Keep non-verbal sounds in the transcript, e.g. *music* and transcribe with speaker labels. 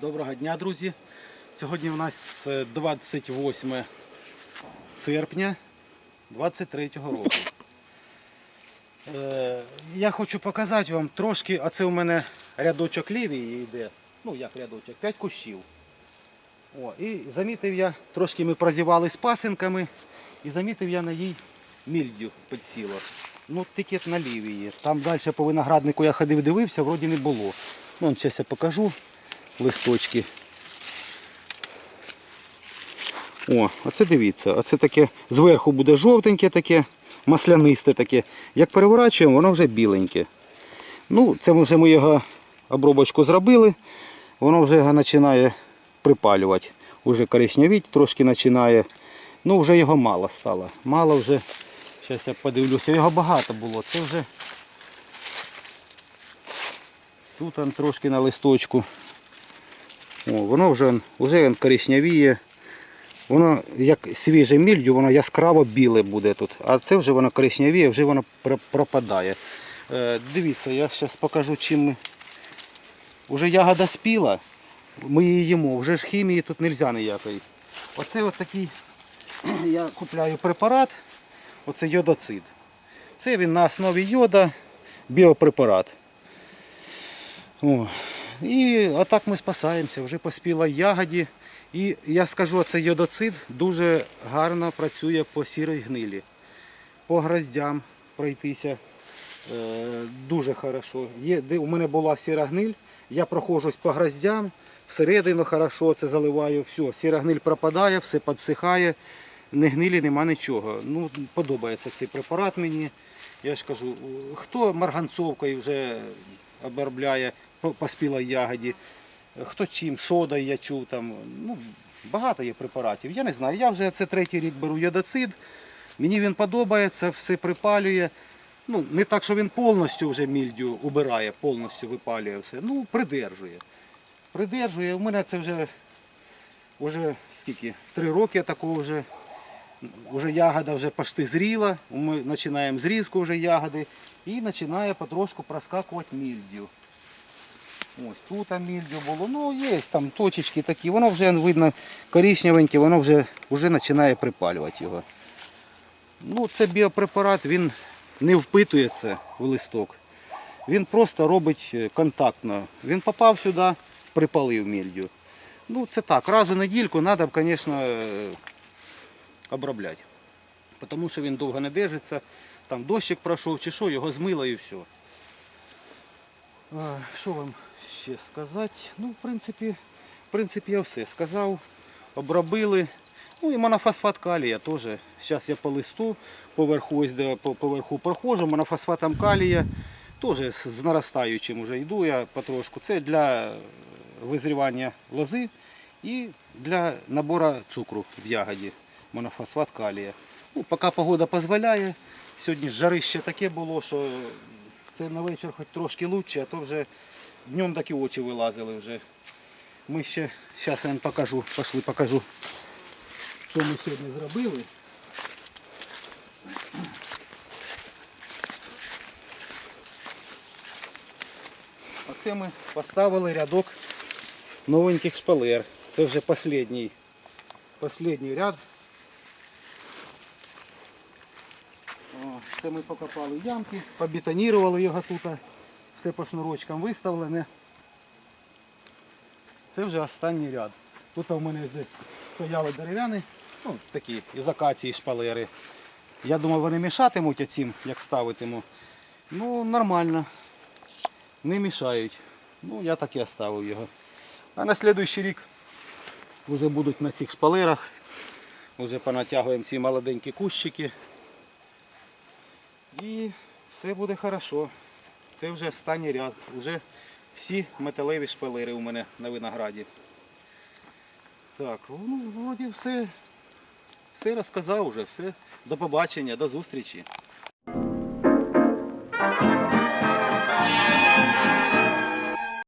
Speaker 1: Доброго дня, друзі. Сьогодні у нас е, 28 серпня 23 року. Е, Я хочу показати вам трошки, а це у мене рядочок лівії йде. Ну як рядочок, 5 кущів. О, і замітив я, трошки ми прозівали з пасинками, і замітив я на їй мільдю підсіло. Ну, тільки на лівії. Там далі по винограднику я ходив, дивився, вроді не було. Ну, зараз я покажу листочки. О, оце дивіться, оце таке зверху буде жовтеньке таке, маслянисте таке. Як переворачуємо, воно вже біленьке. Ну, це вже ми його обробочку зробили, воно вже його починає припалювати. Уже коричневіть трошки починає. Ну, вже його мало стало. Мало вже. Зараз я подивлюся, його багато було. Це вже тут он трошки на листочку. О, воно вже, вже коричневіє. Воно як свіже мільдю, воно яскраво біле буде тут. А це вже воно коричневіє, вже воно пропадає. Е, дивіться, я зараз покажу, чим ми. Уже ягода спіла, ми її їмо, вже ж хімії тут не можна ніякої. Оце от такий *clears throat* я купляю препарат, оце йодоцид. Це він на основі йода, біопрепарат. О. І отак ми спасаємося, вже поспіла ягоді. І я скажу, цей йодоцид дуже гарно працює по сірій гнилі. По гроздям пройтися е, дуже хорошо. Є, де у мене була сіра гниль, я проходжусь по гроздям, всередину хорошо це заливаю, все, сіра гниль пропадає, все підсихає, не гнилі, нема нічого. Ну, подобається цей препарат мені. Я ж кажу, хто марганцовкою вже обробляє по, спілій ягоді, хто чим, содою я чув там. Ну, багато є препаратів. Я не знаю. Я вже це третій рік беру йодоцид. Мені він подобається, все припалює. Ну, не так, що він повністю вже мільдю убирає, повністю випалює все. Ну, придержує. Придержує. У мене це вже, вже скільки? Три роки такого вже. Уже ягода вже почти зріла, ми починаємо зрізку вже ягоди і починає потрошку проскакувати мільдю. Ось тут там було, ну є там точечки такі, воно вже видно коричневеньке, воно вже, вже починає припалювати його. Ну, це біопрепарат, він не впитує це в листок. Він просто робить е, контактно. Він попав сюди, припалив мільдю. Ну, це так, раз у недільку треба, звісно, е, обробляти. Тому що він довго не держиться, там дощик пройшов чи що, його змило і все. Що вам ще сказати? Ну, в принципі, в принципі, я все сказав. Обробили. Ну і монофосфат калія теж. Зараз я по листу поверху, ось де по поверху проходжу, монофосфатом калія. Теж з наростаючим вже йду я потрошку. Це для визрівання лози і для набору цукру в ягоді. Монофосфат калія. Ну, поки погода дозволяє. Сьогодні жарище таке було, що це на вечір хоч трошки краще, а то вже днем такі очі вилазили вже. Ми ще, зараз я вам покажу, пішли покажу, що ми сьогодні зробили. Оце ми поставили рядок новеньких шпалер. Це вже останній, останній ряд. О, Це ми покопали ямки, побетонірували його тут. Все по шнурочкам виставлене. Це вже останній ряд. Тут у мене стояли дерев'яні, ну такі із акації шпалери. Я думаю, вони мішатимуть оцім, як ставитиму. Ну, нормально. Не мішають. Ну, я так і оставив його. А на наступний рік вже будуть на цих шпалерах. Вже понатягуємо ці молоденькі кущики. І все буде хорошо. Це вже останній ряд. Вже всі металеві шпалери у мене на винограді. Так, ну, вроді все, все розказав вже, все. До побачення, до зустрічі.